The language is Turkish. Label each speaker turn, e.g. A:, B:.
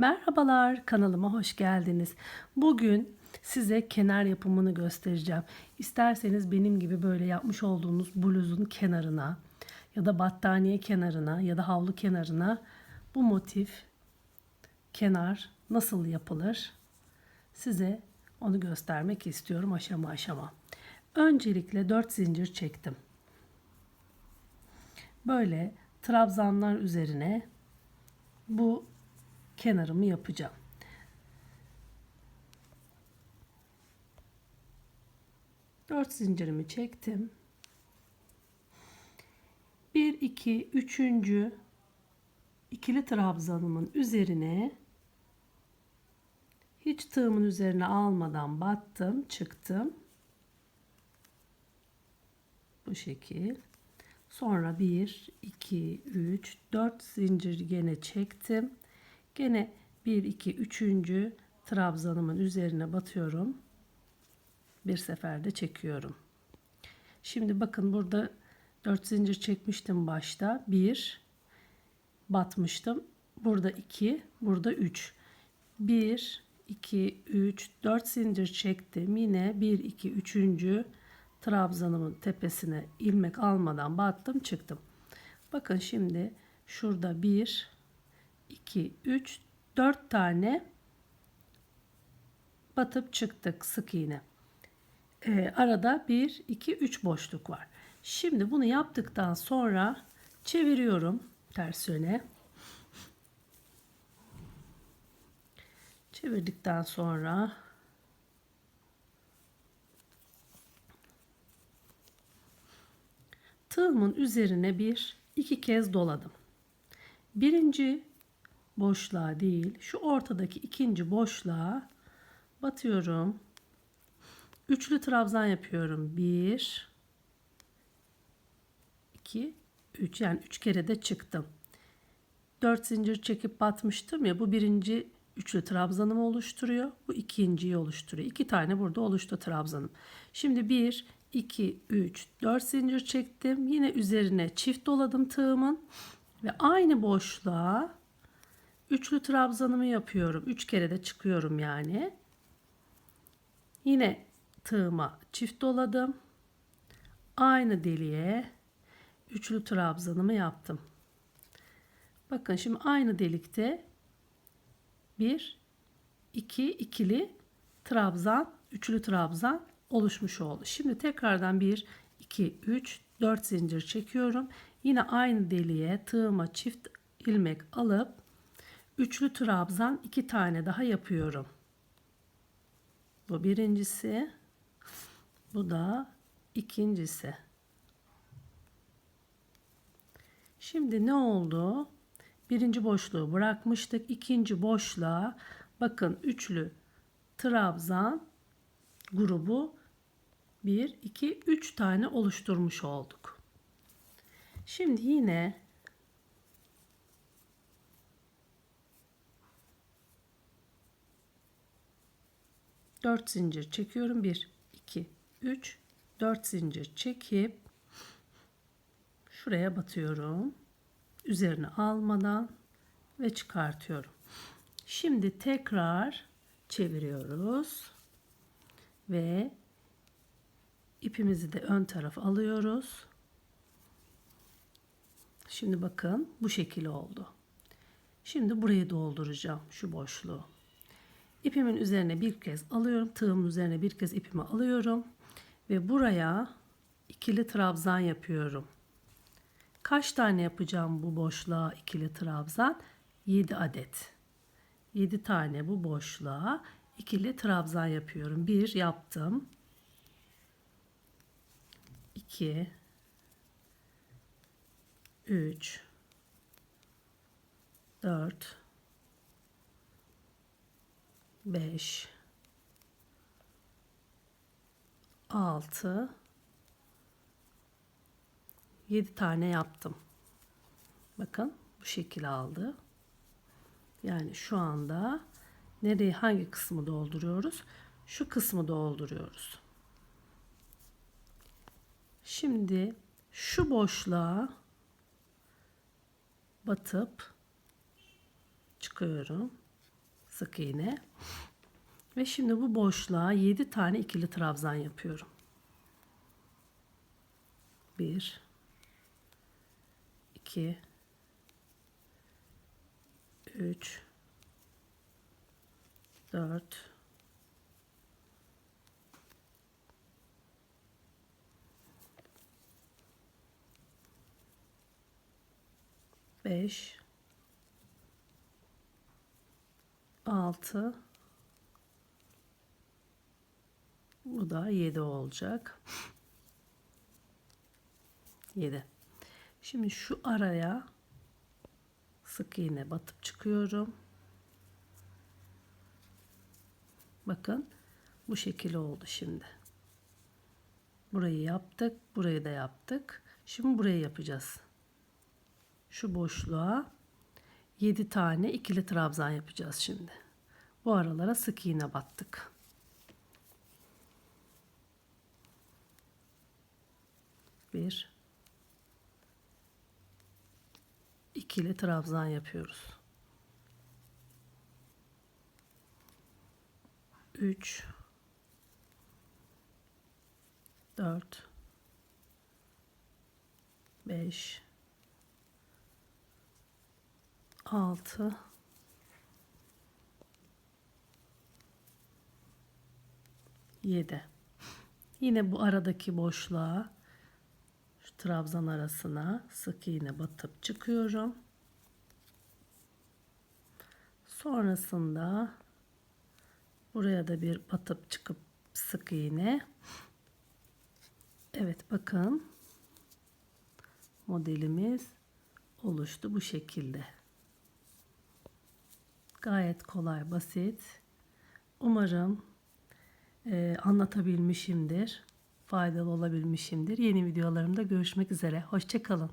A: Merhabalar kanalıma hoş geldiniz. Bugün size kenar yapımını göstereceğim. İsterseniz benim gibi böyle yapmış olduğunuz bluzun kenarına ya da battaniye kenarına ya da havlu kenarına bu motif kenar nasıl yapılır size onu göstermek istiyorum aşama aşama. Öncelikle 4 zincir çektim. Böyle trabzanlar üzerine bu kenarımı yapacağım. Dört zincirimi çektim. Bir, iki, üçüncü ikili trabzanımın üzerine hiç tığımın üzerine almadan battım, çıktım. Bu şekil. Sonra 1, 2, 3, 4 zincir gene çektim. Gene 1, 2, 3. trabzanımın üzerine batıyorum. Bir seferde çekiyorum. Şimdi bakın burada 4 zincir çekmiştim başta. 1 batmıştım. Burada 2, burada 3. 1, 2, 3, 4 zincir çektim. Yine 1, 2, 3. trabzanımın tepesine ilmek almadan battım çıktım. Bakın şimdi şurada 1, 2, 3, 4 tane batıp çıktık sık iğne. Ee, arada 1, 2, 3 boşluk var. Şimdi bunu yaptıktan sonra çeviriyorum ters yöne. Çevirdikten sonra tığımın üzerine bir iki kez doladım. Birinci boşluğa değil şu ortadaki ikinci boşluğa batıyorum. Üçlü trabzan yapıyorum. Bir, iki, üç. Yani üç kere de çıktım. Dört zincir çekip batmıştım ya bu birinci üçlü trabzanımı oluşturuyor. Bu ikinciyi oluşturuyor. İki tane burada oluştu trabzanım. Şimdi bir, 2, 3, 4 zincir çektim. Yine üzerine çift doladım tığımın. Ve aynı boşluğa üçlü trabzanımı yapıyorum. 3 kere de çıkıyorum yani. Yine tığıma çift doladım. Aynı deliğe üçlü trabzanımı yaptım. Bakın şimdi aynı delikte bir, iki ikili trabzan, üçlü trabzan oluşmuş oldu. Şimdi tekrardan 1, 2, 3, 4 zincir çekiyorum. Yine aynı deliğe tığıma çift ilmek alıp üçlü trabzan iki tane daha yapıyorum. Bu birincisi. Bu da ikincisi. Şimdi ne oldu? Birinci boşluğu bırakmıştık. İkinci boşluğa bakın üçlü trabzan grubu 1, 2, 3 tane oluşturmuş olduk. Şimdi yine dört zincir çekiyorum. 1, 2, 3, 4 zincir çekip şuraya batıyorum. Üzerine almadan ve çıkartıyorum. Şimdi tekrar çeviriyoruz ve ipimizi de ön taraf alıyoruz. Şimdi bakın bu şekil oldu. Şimdi burayı dolduracağım şu boşluğu. İpimin üzerine bir kez alıyorum. Tığımın üzerine bir kez ipimi alıyorum. Ve buraya ikili trabzan yapıyorum. Kaç tane yapacağım bu boşluğa ikili trabzan? 7 adet. 7 tane bu boşluğa ikili trabzan yapıyorum. 1 yaptım. 2 3 4 5 6 7 tane yaptım. Bakın bu şekil aldı. Yani şu anda nereye hangi kısmı dolduruyoruz? Şu kısmı dolduruyoruz. Şimdi şu boşluğa batıp çıkıyorum. Sık iğne. Ve şimdi bu boşluğa 7 tane ikili trabzan yapıyorum. 1 2 3 4 5 6 bu da 7 olacak. 7. Şimdi şu araya sık iğne batıp çıkıyorum. Bakın bu şekil oldu şimdi. Burayı yaptık, burayı da yaptık. Şimdi burayı yapacağız. Şu boşluğa 7 tane ikili trabzan yapacağız şimdi. Bu aralara sık iğne battık. Bir. İkili trabzan yapıyoruz. 3 4 5 6 7 Yine bu aradaki boşluğa şu trabzan arasına sık iğne batıp çıkıyorum. Sonrasında buraya da bir batıp çıkıp sık iğne. Evet bakın modelimiz oluştu bu şekilde. Gayet kolay, basit. Umarım e, anlatabilmişimdir, faydalı olabilmişimdir. Yeni videolarımda görüşmek üzere. Hoşçakalın.